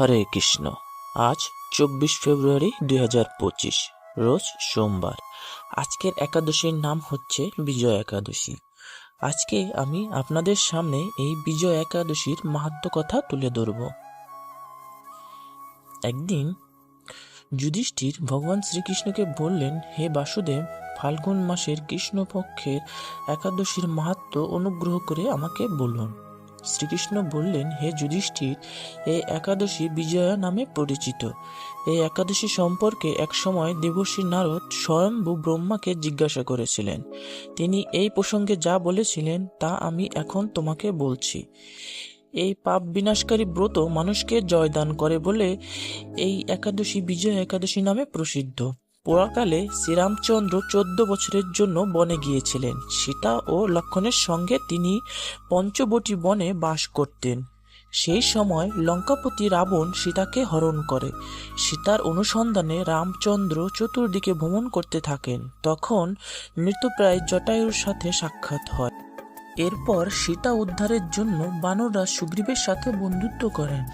হরে কৃষ্ণ। আজ চব্বিশ ফেব্রুয়ারি দুই হাজার পঁচিশ, রোজ সোমবার। আজকের একাদশীর নাম হচ্ছে বিজয় একাদশী। আজকে আমি আপনাদের সামনে এই বিজয় একাদশীর মাহাত্ম কথা তুলে ধরব। একদিন যুধিষ্ঠির ভগবান শ্রীকৃষ্ণকে বললেন, হে বাসুদেব, ফাল্গুন মাসের কৃষ্ণপক্ষের একাদশীর মাহাত্ম অনুগ্রহ করে আমাকে বলুন। শ্রীকৃষ্ণ বললেন, হে যুধিষ্ঠির এই একাদশী বিজয়া নামে পরিচিত। এই একাদশী সম্পর্কে একসময় দেবশ্রী নারদ স্বয়ম্ভু ব্রহ্মাকে জিজ্ঞাসা করেছিলেন। তিনি এই প্রসঙ্গে যা বলেছিলেন, তা আমি এখন তোমাকে বলছি। এই পাপ বিনাশকারী ব্রত মানুষকে জয়দান করে বলে এই একাদশী বিজয় একাদশী নামে প্রসিদ্ধ। পুরাকালে শ্রীরামচন্দ্র চোদ্দ বছরের জন্য বনে গিয়েছিলেন। সীতা ও লক্ষণের সঙ্গে তিনি পঞ্চবটী বনে বাস করতেন। সেই সময় লঙ্কাপতি রাবণ সীতাকে হরণ করে। সীতার অনুসন্ধানে রামচন্দ্র চতুর্দিকে ভ্রমণ করতে থাকেন। তখন মৃতপ্রায় জটায়ুর সাথে সাক্ষাৎ হয়। এরপর সীতা উদ্ধারের জন্য বানররা সুগ্রীবের সাথে বন্ধুত্ব করেন।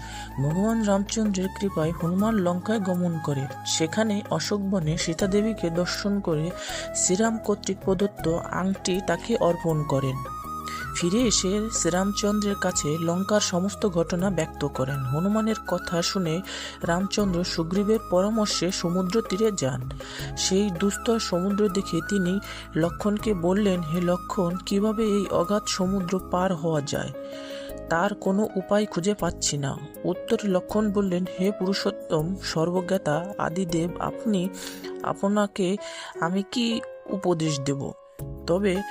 ভগবান রামচন্দ্রের কৃপায় হনুমান লঙ্কায় গমন করে। সেখানে অশোকবনে সীতা দেবীকে দর্শন করে শ্রীরাম কর্তৃক প্রদত্ত আংটি তাকে অর্পণ করেন। ফিরে এসে শ্রীরামচন্দ্রের কাছে লঙ্কার সমস্ত ঘটনা ব্যক্ত করেন। হনুমানের কথা শুনে রামচন্দ্র সুগ্রীবের পরামর্শে সমুদ্র তীরে যান। সেই দুস্তর সমুদ্র দেখে তিনি লক্ষণকে বললেন, হে লক্ষণ, কীভাবে এই অগাধ সমুদ্র পার হওয়া যায়? তার কোনো উপায় খুঁজে পাচ্ছি না। উত্তরে লক্ষণ বললেন, হে পুরুষোত্তম সর্বজ্ঞাতা আদিদেব, আপনি, আপনাকে আমি কি উপদেশ দেব? তবে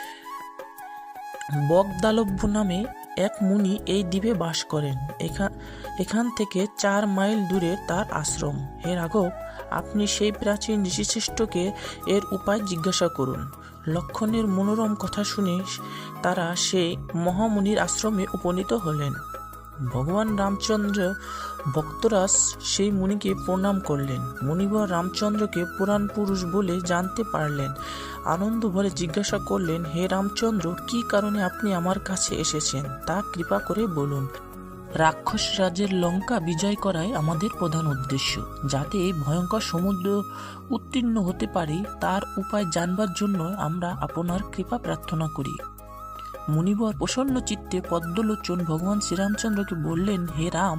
বগদালভ্য নামে এক মুনি এই দ্বীপে বাস করেন। এখান এখান থেকে চার মাইল দূরে তার আশ্রম। হে রাঘব, আপনি সেই প্রাচীন ঋষিশ্রেষ্ঠকে এর উপায় জিজ্ঞাসা করুন। লক্ষণের মনোরম কথা শুনে তারা সেই মহামুনির আশ্রমে উপনীত হলেন। ভগবান রামচন্দ্র ভক্তরাজ সেই মুনিকে প্রণাম করলেন। মুনিবর রামচন্দ্রকে পুরাণ পুরুষ বলে জানতে পারলেন। আনন্দ ভরে জিজ্ঞাসা করলেন, হে রামচন্দ্র, কি কারণে আপনি আমার কাছে এসেছেন? তা কৃপা করে বলুন। রাক্ষস রাজের লঙ্কা বিজয় করাই আমাদের প্রধান উদ্দেশ্য। যাতে এই ভয়ঙ্কর সমুদ্র উত্তীর্ণ হতে পারি, তার উপায় জানবার জন্য আমরা আপনার কৃপা প্রার্থনা করি। মুনিবর প্রসন্ন চিত্তে পদ্মলোচন ভগবান শ্রীরামচন্দ্রকে বললেন হে রাম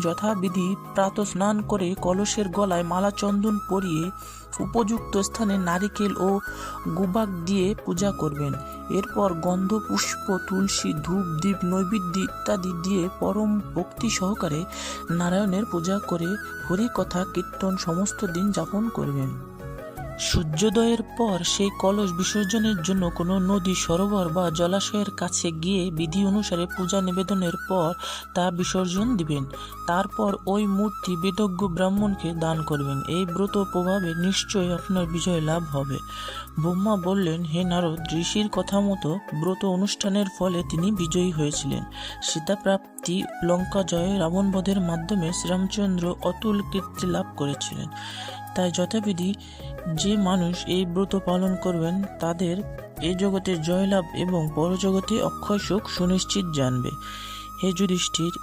যথাবিধি প্রাত স্নান করে কলসের গলায় মালা চন্দন পরিয়ে উপযুক্ত স্থানে নারিকেল ও গুবাক দিয়ে পূজা করবেন। এরপর গন্ধ পুষ্প তুলসী, ধূপ দ্বীপ নৈবেদ্য ইত্যাদি দিয়ে পরম ভক্তি সহকারে নারায়ণের পূজা করে হরি কথা কীর্তন, সমস্ত দিন যাপন করবেন। সূর্যোদয়ের পর সেই কলস বিসর্জনের জন্য কোনো নদী, সরোবর বা জলাশয়ের কাছে গিয়ে বিধি অনুসারে পূজা নিবেদনের পর তা বিসর্জন দিবেন। তারপর ওই মূর্তি বেদজ্ঞ ব্রাহ্মণকে দান করবেন। এই ব্রত প্রভাবে নিশ্চয়ই আপনার বিজয় লাভ হবে। ব্রহ্মা বললেন, হে নারদ, ঋষির কথা মতো ব্রত অনুষ্ঠানের ফলে তিনি বিজয়ী হয়েছিলেন। সীতাপ্রাপ্তি লঙ্কা জয় রাবণবধের মাধ্যমে শ্রীরামচন্দ্র অতুল কীর্তি লাভ করেছিলেন। তাই যথাবিধি যে মানুষ এই ব্রত পালন করবেন, তাদের এই জগতের জয়লাভ এবং পরজগতে অক্ষয় সুখ সুনিশ্চিত জানবে। হে যুধিষ্ঠির,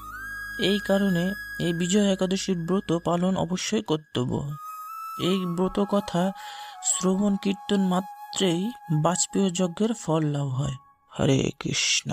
এই কারণে এই বিজয় একাদশীর ব্রত পালন অবশ্যই কর্তব্য। এই ব্রত কথা শ্রবণ কীর্তন মাত্রেই বাজপেয় যজ্ঞের ফল লাভ হয়। হরে কৃষ্ণ।